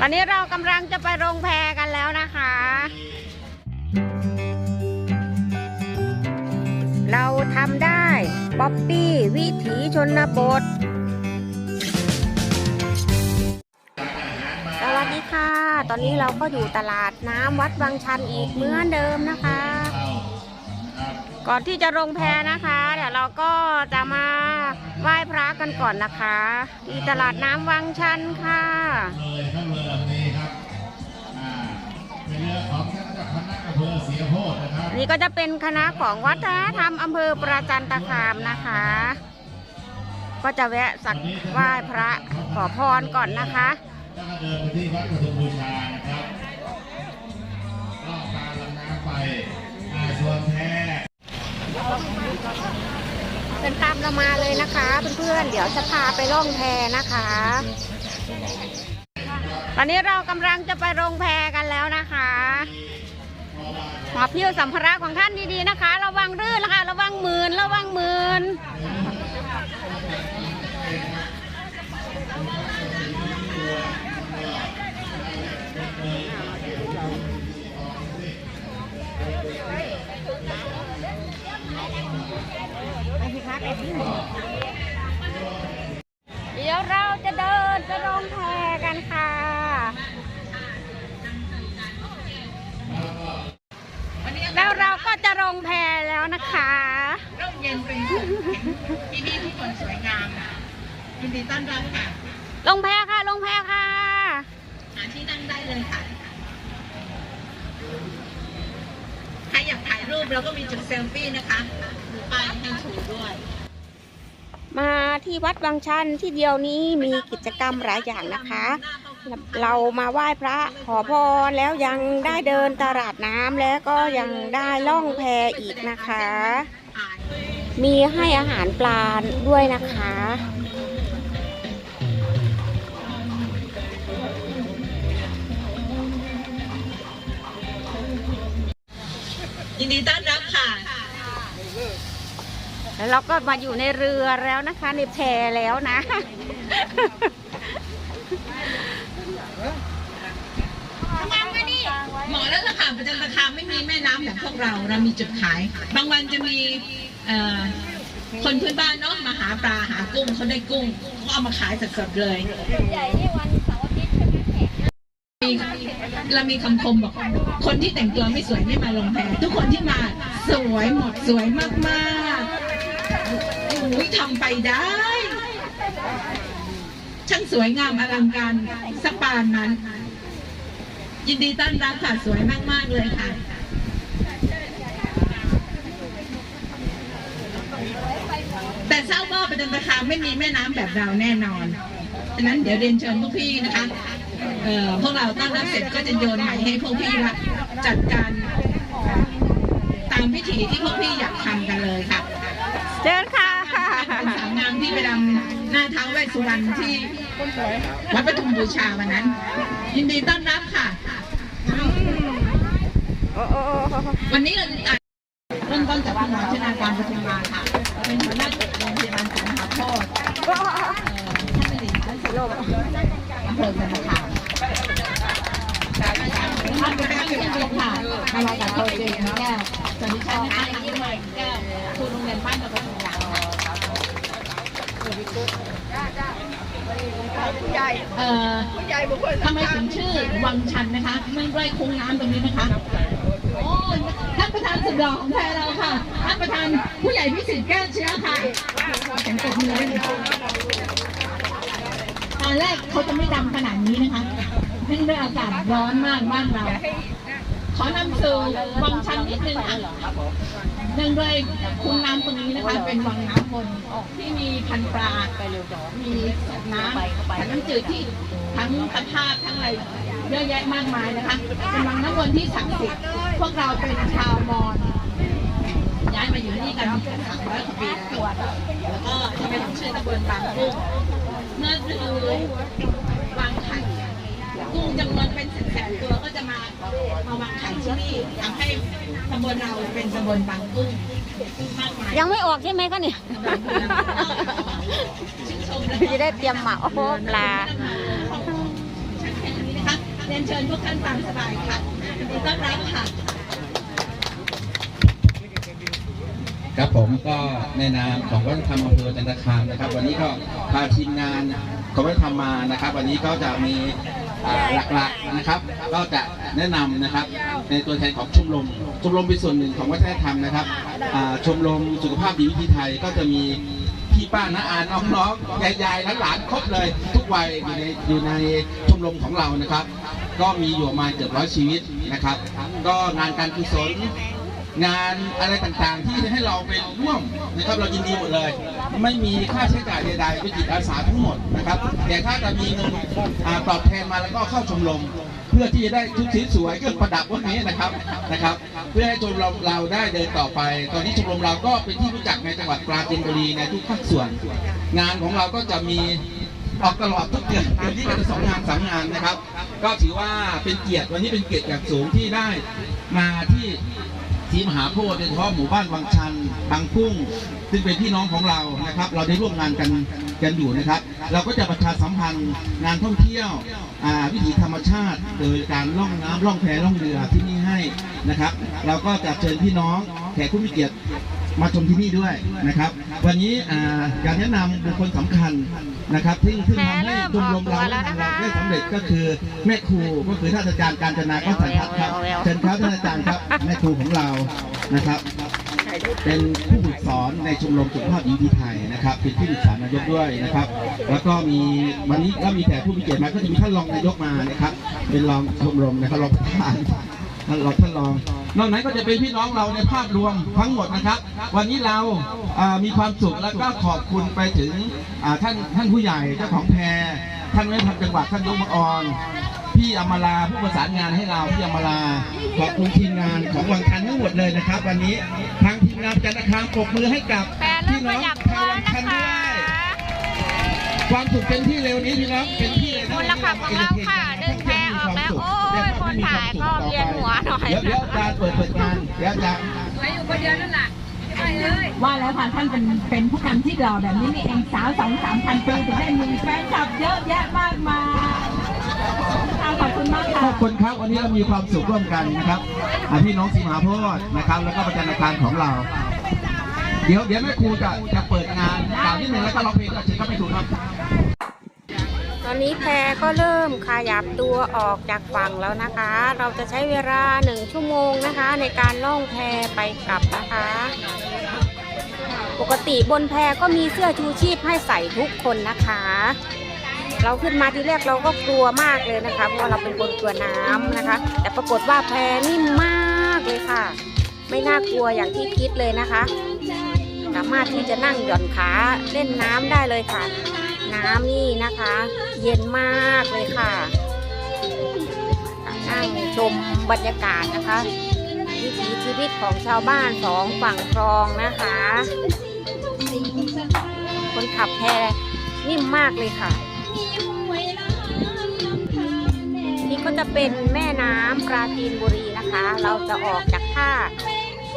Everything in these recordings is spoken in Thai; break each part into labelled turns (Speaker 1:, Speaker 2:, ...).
Speaker 1: ตอนนี้เรากำลังจะไปโรงแพกันแล้วนะคะ เราทำได้ป๊อปปี้วิถีชนบท สวัสดีค่ะ ตอนนี้เราก็อยู่ตลาดน้ำวัดบางชันอีกเหมือนเดิมนะคะ ก่อนที่จะลงแพนะคะ เดี๋ยวเราก็จะมาไหว้พระกันก่อนนะคะ ที่ตลาดน้ำวังชันค่ะ
Speaker 2: เลยครับเรือลำนี้ครับอ่าเป็นเรือของท่านเจ้าคณะอำเภอเสียโพธินะครับ
Speaker 1: นี่ก็จะเป็นคณะของวัฒนธรรมอำเภอประจันตคามนะคะ ก็จะแวะสักไหว้พระขอพรก่อนนะคะ
Speaker 2: แล้วก็เดินไปที่วัดปฐุมบูชานะครับล่องการลำน้ำไปอ่าส่วนแพ
Speaker 1: เป็นตามเรามาเลยนะคะเพื่อนๆเดี๋ยวจะพาไปล่องแพนะคะ ตอนนี้เรากำลังจะไปลงแพกันแล้วนะคะหอบพิ้วสัมภาระของท่านดีๆนะคะ ระวังรื่นนะคะ ระวังมืนระวังมืนเดี๋ยวเราจะเดินจะลงแพกันค่ะ จะลงแพแล้วนะคะ
Speaker 3: ร่มเย็นเป็นสุขที่นี่ทุกคนสวยงามยินดีต้อนรับค่ะ
Speaker 1: ลงแพค่ะ ลงแพค่ะ
Speaker 3: หาที่นั่งได้เลยค่ะ ใครอยากถ่ายรูปเราก็มีจุดเซลฟี่นะคะมีป้ายให้ถูด้วย
Speaker 1: มาที่วัดบางชันที่เดียวนี้มีกิจกรรมหลายอย่างนะคะ เรามาไหว้พระขอพรแล้วยังได้เดินตลาดน้ำแล้วก็ยังได้ล่องแพอีกนะคะ มีให้อาหารปลาด้วยนะคะ
Speaker 3: ยินดีต้อนรับค่ะ
Speaker 1: แล้วเราก็มาอยู่ในเรือแล้วนะคะ ในแพแล้วนะ
Speaker 3: เหมาะแล้วล่ะค่ะประ จันตคามไม่มีแม่น้ำแบบพวกเราเรามีจุดขาย บางวันจะมีคนพื้นบ้านเนาะมาหาปลาหากุ้งเขาได้กุ้งเขาเอามาขายสดๆเลยมีเสาร์อาทิตย์ใช่ไหมีคำคมบอกคนที่แต่งตัวไม่สวยไม่มาลงแพทุกคนที่มาสวยหมดสวยมากๆโอ้ยทำไปได้ ช่างสวยงามอลังการสปานนั้น ยินดีต้อนรับค่ะสวยมาก ๆ เลยค่ะแต่ทราบว่าประจันตคามไม่มีแม่น้ำแบบเราแน่นอนฉะนั้นเดี๋ยวเรียนเชิญพวกพี่นะคะเอ่อพวกเราต้อนรับเสร็จก็จะโยนใหม่ให้พวกพี่รับจัดการตามพิธีที่พวกพี่อยากทำกันเลยค่ะ
Speaker 1: เชิญค่ะ
Speaker 3: เป็นสาวงามที่ไปดำหน้าท้าวเวสสุวรรณที่ วัดปฐุมบูชาวันนั้น ยินดีต้อนรับค่ะ วันนี้เราอะเริ่มต้นจากคุณหมอชนาการปทุมมาค่ะ เป็นหัวหน้าโรงพยาบาลสงขลาพ่อท่านเป็นท่านสุโรจน์อำเภอสันตคามท่านเป็นท่านเป็นเรียนค่ะมาลาจากโคเจนแก้วส่วนดิฉันนะคะทางใหม่แก้วครูโรงเรียนบ้านตะบนสงขลา เอ่อทำไมถึงชื่อวังชันนะคะเมื่อใกล้คุ้งน้ำตรงนี้นะคะโอ้ท่านประธานสุดหล่อของแพรเราค่ะท่านประธานผู้ใหญ่พิสิทธิ์แก้วเชื้อค่ะแข่งตบมือเลยตอนแรกเขาจะไม่ดำขนาดนี้นะคะเนื่องด้วยอากาศร้อนมากบ้านเราขอนำสู่วังชันนิดนึงค่ะ เนื่องด้วยคุ้งน้ำตรงนี้นะคะ เป็นวังน้ำวนที่มีพันปลามีสัตว์น้ำสัตว์น้ำจืดที่ทั้งตะภาพทั้งอะไรเยอะแยะมากมายนะคะเป็นวังน้ำวนที่ศักดิ์สิทธิ์พวกเราเป็นชาวมอญย้ายมาอยู่ที่กันสามร้อยกว่าปีแล้วแล้วก็ที่เป็นชื่อตำบลบางกุ้งเมื่อฤดูวางไข่กุ้งจำนวนเป็น แสนๆตัวก็จะมามาวางไข่ที่นี่ทำให้ตำบลเราเป็นตำบลบางกุ้งมากมาย
Speaker 1: ยังไม่ออกใช่ไหมคะเนี่ย
Speaker 3: ชื่นชมและ
Speaker 1: จะได้เตรียมหมาโอ้โหปลา
Speaker 3: ชั้นแห่งนี้นะคะรียนเชิญทุกท่านตามสบายค่ะยินดีต้อนรับค่ะ
Speaker 4: ครับผมก็ในนามของวัฒนธรรมอำเภอจันทคามนะครับ วันนี้ก็พาทีมงานของวัฒนธรรมมานะครับ วันนี้ก็จะมีอ่า หลักๆนะครับ ก็จะแนะนำนะครับ ในตัวแทนของชมรมชมรมเป็นส่วนหนึ่งของวัฒนธรรมนะครับชมรมสุขภาพดีวิถีไทยก็จะมีพี่ป้าน้าอาน้องๆยายๆหลานๆครบเลย ทุกวัยอยู่ในอยู่ในชมรมของเรานะครับ ก็มีอยู่มาเกือบร้อยชีวิตนะครับ ก็งานการกุศล งานอะไรต่างๆ ที่ให้เราไปร่วมนะครับเรายินดีหมดเลย ไม่มีค่าใช้จ่ายใดๆเป็นจิตอาสาทั้งหมดนะครับ แต่ถ้าจะมีเงินอ่าตอบแทนมาแล้วก็เข้าชมรมเพื่อที่จะได้ชุดสีสวยเครื่องประดับพวกนี้นะครับนะครับ เพื่อให้ชมรมเราได้เดินต่อไป ตอนนี้ชมรมเราก็เป็นที่รู้จักในจังหวัดปราจีนบุรีในทุกภาคส่วน งานของเราก็จะมีออกตลอดทุกเดือนเดือนนี้ก็จะสองงานสามงานนะครับ ก็ถือว่าเป็นเกียรติวันนี้เป็นเกียรติอย่างสูงที่ได้มาที่ ศรีมหาโพธิ์โดยเฉพาะหมู่บ้านวังชันบางกุ้ง ซึ่งเป็นพี่น้องของเรานะครับ เราได้ร่วมงานกันกันอยู่นะครับ เราก็จะประชาสัมพันธ์งานท่องเที่ยววิถีธรรมชาติ โดยการล่องน้ำล่องแพล่องเรือที่นี่ให้นะครับ เราก็จะเชิญพี่น้องแขกผู้มีเกียรติ มาชมที่นี่ด้วยนะครับ วันนี้อ่าอยากแนะนำบุคคลสำคัญนะครับที่ที่ทำให้ชมรมเราได้สำเร็จก็คือแม่ครูก็คือท่านอาจารย์การจนาก็สันทัศน์ครับเชิญครับท่านอาจารย์ครับแม่ครูของเรานะครับ เป็นผู้ฝึกสอนในชมรมสุขภาพหญิงที่ไทยนะครับเป็นที่ปรึกษานายกด้วยนะครับ แล้วก็มีวันนี้ก็มีแต่ผู้มีเกียรติมาก็จะมีท่านรองนายกมานะครับ เป็นรองชมรมนะครับรองประธานท่านรองท่านรอง นอกนั้นก็จะเป็นพี่น้องเราในภาพรวมทั้งหมดนะครับ วันนี้เราอ่ามีความสุขแล้วก็ขอบคุณไปถึงอ่าท่านท่านผู้ใหญ่เจ้าของแพรท่านแม่ทัพจังหวัดท่านยกมออนพี่อมราผู้ประสานงานให้เราพี่อมราขอบคุณทีมงานของวังคันทั้งหมดเลยนะครับ วันนี้ทางทีมงานจันทคามปรบมือให้กับ
Speaker 1: แพรเริ่
Speaker 4: พี่
Speaker 1: มข
Speaker 4: น้อง
Speaker 1: ยับ
Speaker 4: ชา
Speaker 1: ตัว
Speaker 4: ววัง
Speaker 1: นะ
Speaker 4: คัน
Speaker 1: คะ
Speaker 4: ด้วยความสุขเป็นที่เร็วนี้พี่น้องเป็นที่เลยนะ
Speaker 1: คนละขับของเราค่ะ คนถ่ายก็เวียนหัวหน่อย
Speaker 4: เดี๋ยวเดี๋ยวอาจารย์เปิดเปิดงานเดี๋ยวอาจารย์
Speaker 3: ว่าแล้วค่ะท่านเป็นเป็นผู้นำที่หล่อแบบนี้นี่เองสาวสองสามพันปีถึงได้มีแฟนคลับเยอะแยะมากมายค่ะขอบคุณมากค่ะ
Speaker 4: อบคุณครับวันนี้เรามีความสุขร่วมกันนะครับอ่าพี่น้องสีมหาโพธิ์นะครับ แล้วก็ประจันการของเรา เดี๋ยวเดี๋ยวแม่ครูจะจะเปิดงานกล่าวนิดนึงแล้วก็ร้องเพลงด้วยเชิญครับแม่ครูครับ
Speaker 1: ตอนนี้แพก็เริ่มขยับตัวออกจากฝั่งแล้วนะคะ เราจะใช้เวลาหนึ่งชั่วโมงนะคะ ในการล่องแพไปกลับนะคะ ปกติบนแพก็มีเสื้อชูชีพให้ใส่ทุกคนนะคะ เราขึ้นมาทีแรกเราก็กลัวมากเลยนะคะ เพราะเราเป็นคนกลัวน้ำนะคะ แต่ปรากฏว่าแพนิ่มมากเลยค่ะ ไม่น่ากลัวอย่างที่คิดเลยนะคะ สามารถที่จะนั่งหย่อนขาเล่นน้ำได้เลยค่ะ น้ำนี่นะคะ เย็นมากเลยค่ะนั่งชมบรรยากาศนะคะวิถีชีวิตของชาวบ้านสองฝั่งคลองนะคะ คนขับแพนิ่มมากเลยค่ะ นี่ก็จะเป็นแม่น้ำปราจีนบุรีนะคะ เราจะออกจากท่า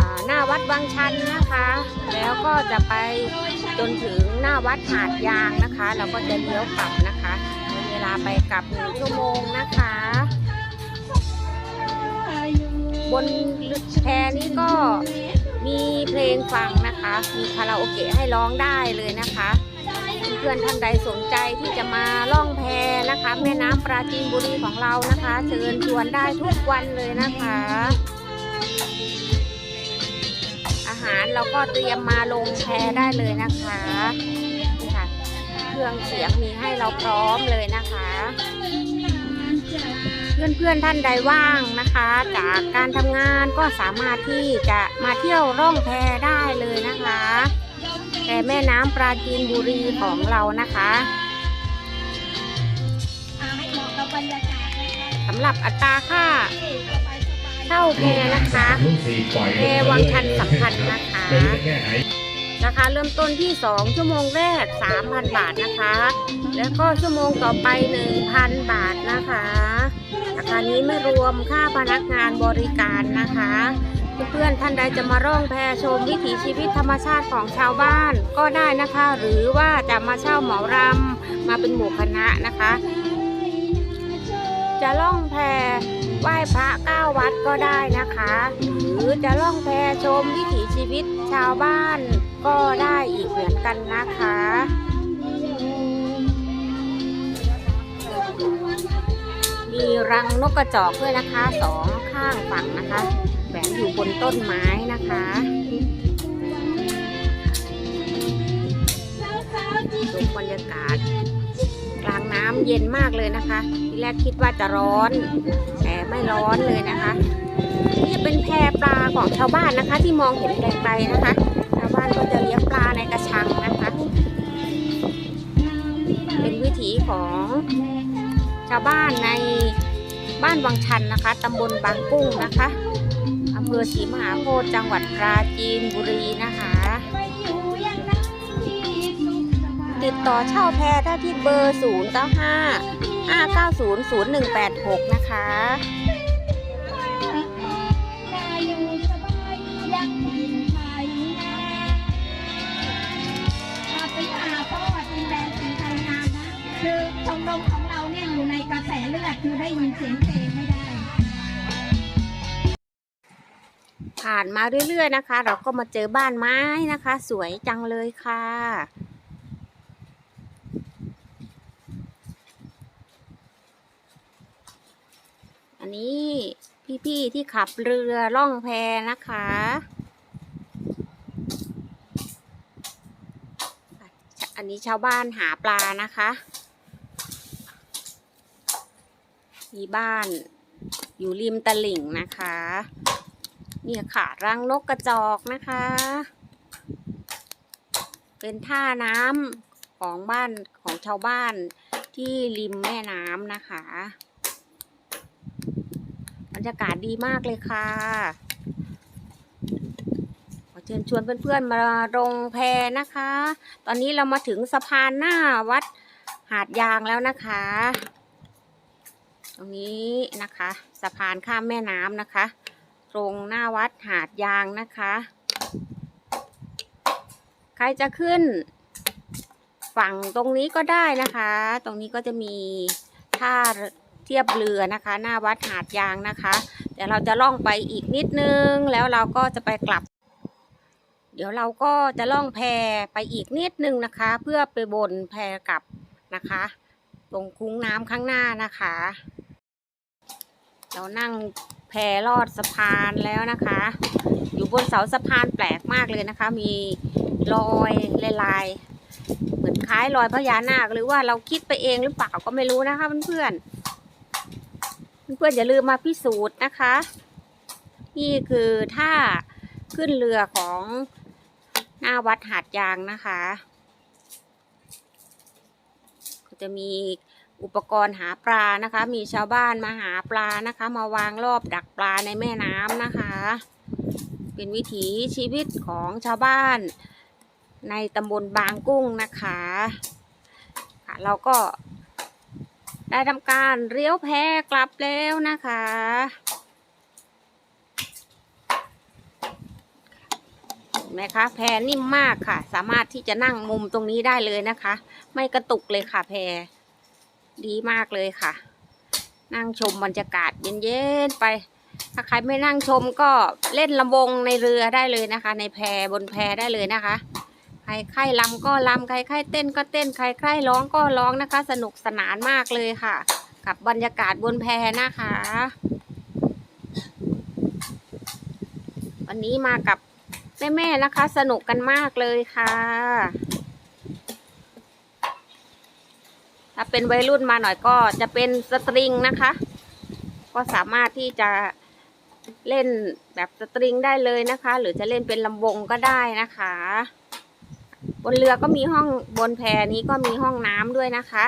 Speaker 1: อ่าหน้าวัดวังชันนะคะ แล้วก็จะไป จนถึงหน้าวัดหาดยางนะคะ เราก็จะเลี้ยวกลับนะคะเวลาไปกลับหนึ่งชั่วโมงนะคะ บนแพนี้ก็มีเพลงฟังนะคะ มีคาราโอเกะให้ร้องได้เลยนะคะเพื่อนท่านใดสนใจที่จะมาล่องแพนะคะ แม่น้ำปราจีนบุรีของเรานะคะ เชิญชวนได้ทุกวันเลยนะคะารเราก็เตรียมมาลงแพได้เลยนะคะค่ะเครื่องเสียงมีให้เราพร้อมเลยนะคะ เพื่อนๆท่านใดว่างนะคะ จากการทำงานก็สามารถที่จะมาเที่ยวร่องแพได้เลยนะคะแต่แม่น้ำปราจีนบุรีของเรานะคะสำหรับอัตราค่า เช่าแพนะคะแพวังชันสำคัญนะคะราคาเริ่มต้นที่ 2 ชั่วโมงแรก 3,000 บาทนะคะ แล้วก็ชั่วโมงต่อไป 1,000 บาทนะคะราคานี้ไม่รวมค่าพนักงานบริการนะคะเพื่อนๆท่านใดจะมาร่องแพชมวิถีชีวิตธรรมชาติของชาวบ้านก็ได้นะคะ หรือว่าจะมาเช่าเหมารำมาเป็นหมู่คณะนะคะ จะล่องแพ ไหว้พระเก้าวัดก็ได้นะคะ หรือจะล่องแพชมวิถีชีวิตชาวบ้านก็ได้อีกเหมือนกันนะคะมีรังนกกระจอกด้วยนะคะสองข้างฝั่งนะคะแฝงอยู่บนต้นไม้นะคะดูบรรยากาศ กลางน้ำเย็นมากเลยนะคะ ทีแรกคิดว่าจะร้อน แต่ไม่ร้อนเลยนะคะนี่จะเป็นแพปลาของชาวบ้านนะคะ ที่มองเห็นไกลๆนะคะ ชาวบ้านก็จะเลี้ยงปลาในกระชังนะคะ เป็นวิถีของชาวบ้านในบ้านวังชันนะคะตำบลบางกุ้งนะคะอำเภอศรีมหาโพธิ์จังหวัดปราจีนบุรีนะคะ ติดต่อเช่าแพได้ที่เบอร์ 0 9 5 5 9 0 0 1 8 6 นะคะ
Speaker 5: ไปหาพ่อดินแดนสีไทยงามนะคือชมรมของเราเนี่ยอยู่ในกระแสเลือดคือได้ยินเสียงเพลงไม่ได้
Speaker 1: ผ่านมาเรื่อยๆนะคะ เราก็มาเจอบ้านไม้นะคะ สวยจังเลยค่ะ อันนี้พี่ๆที่ขับเรือล่องแพนะคะอันนี้ชาวบ้านหาปลานะคะ มีบ้านอยู่ริมตลิ่งนะคะ เนี่ยค่ะรังนกกระจอกนะคะ เป็นท่าน้ำของบ้านของชาวบ้านที่ริมแม่น้ำนะคะ รรยากาศดีมากเลยค่ะขอเชิญชวนเพื่อนๆมาลงแพนะคะ ตอนนี้เรามาถึงสะพานหน้าวัดหาดยางแล้วนะคะ ตรงนี้นะคะ สะพานข้ามแม่น้ำนะคะ ตรงหน้าวัดหาดยางนะคะ ใครจะขึ้น ฝั่งตรงนี้ก็ได้นะคะ ตรงนี้ก็จะมีท่า เทียบเรือนะคะ หน้าวัดหาดยางนะคะเดี๋ยวเราจะล่องไปอีกนิดนึง แล้วเราก็จะไปกลับ เดี๋ยวเราก็จะล่องแพไปอีกนิดนึงนะคะ เพื่อไปบนแพกลับนะคะ ตรงคุ้งน้ำข้างหน้านะคะ เรานั่งแพลอดสะพานแล้วนะคะ อยู่บนเสาสะพานแปลกมากเลยนะคะ มีรอยลายเหมือนคล้ายรอยพญานาคหรือว่าเราคิดไปเองหรือเปล่าก็ไม่รู้นะคะเพื่อนๆ เพื่อนๆอย่าลืมมาพิสูจน์นะคะ นี่คือท่าขึ้นเรือของหน้าวัดหาดยางนะคะจะมีอุปกรณ์หาปลานะคะ มีชาวบ้านมาหาปลานะคะ มาวางรอบดักปลาในแม่น้ำนะคะ เป็นวิถีชีวิตของชาวบ้าน ในตำบลบางกุ้งนะคะค่ะเราก็ ได้ทำการเลี้ยวแพกลับแล้วนะคะ เห็นไหมคะ แพนิ่มมากค่ะ สามารถที่จะนั่งมุมตรงนี้ได้เลยนะคะ ไม่กระตุกเลยค่ะ แพดีมากเลยค่ะ นั่งชมบรรยากาศเย็นๆไป ถ้าใครไม่นั่งชมก็เล่นลำวงในเรือได้เลยนะคะ ในแพบนแพได้เลยนะคะ ครใครลำก็ลำใครใครเต้นก็เต้นใครใครร้องก็ร้องนะคะ สนุกสนานมากเลยค่ะ กับบรรยากาศบนแพนะคะ วันนี้มากับแม่ๆนะคะ สนุกกันมากเลยค่ะถ้าเป็นวัยรุ่นมาหน่อยก็จะเป็นสตริงนะคะ ก็สามารถที่จะเล่นแบบสตริงได้เลยนะคะ หรือจะเล่นเป็นลำวงก็ได้นะคะ บนเรือก็มีห้องบนแพนี้ก็มีห้องน้ำด้วยนะคะ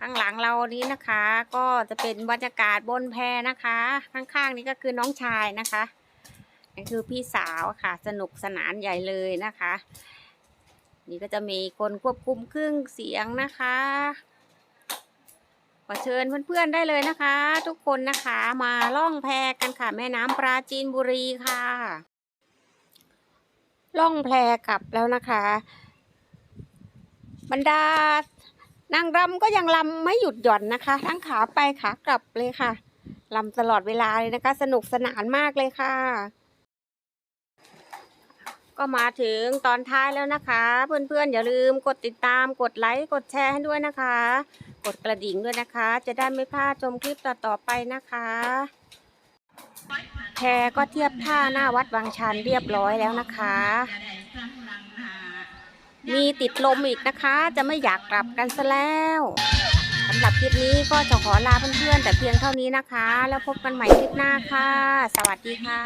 Speaker 1: ข้างหลังเรานี้นะคะ ก็จะเป็นบรรยากาศบนแพนะคะ ข้างๆนี้ก็คือน้องชายนะคะนี่คือพี่สาวค่ะ สนุกสนานใหญ่เลยนะคะ นี่ก็จะมีคนควบคุมเครื่องเสียงนะคะขอเชิญเพื่อนๆได้เลยนะคะ ทุกคนนะคะมาล่องแพกันค่ะ แม่น้ำปราจีนบุรีค่ะ ล่องแพกลับแล้วนะคะ บรรดานางรำก็ยังรำไม่หยุดหย่อนนะคะ ทั้งขาไปขากลับเลยค่ะรำตลอดเวลาเลยนะคะ สนุกสนานมากเลยค่ะ ก็มาถึงตอนท้ายแล้วนะคะ เพื่อนๆ อย่าลืมกดติดตามกดไลค์กดแชร์ให้ด้วยนะคะ กดกระดิ่งด้วยนะคะ จะได้ไม่พลาดชมคลิปต่อๆไปนะคะ แพก็เทียบท่าหน้าวัดวังชันเรียบร้อยแล้วนะคะ มีติดลมอีกนะคะ จะไม่อยากกลับกันซะแล้วสำหรับคลิปนี้ก็จะขอลาเพื่อนๆ แต่เพียงเท่านี้นะคะ แล้วพบกันใหม่คลิปหน้าค่ะ สวัสดีค่ะ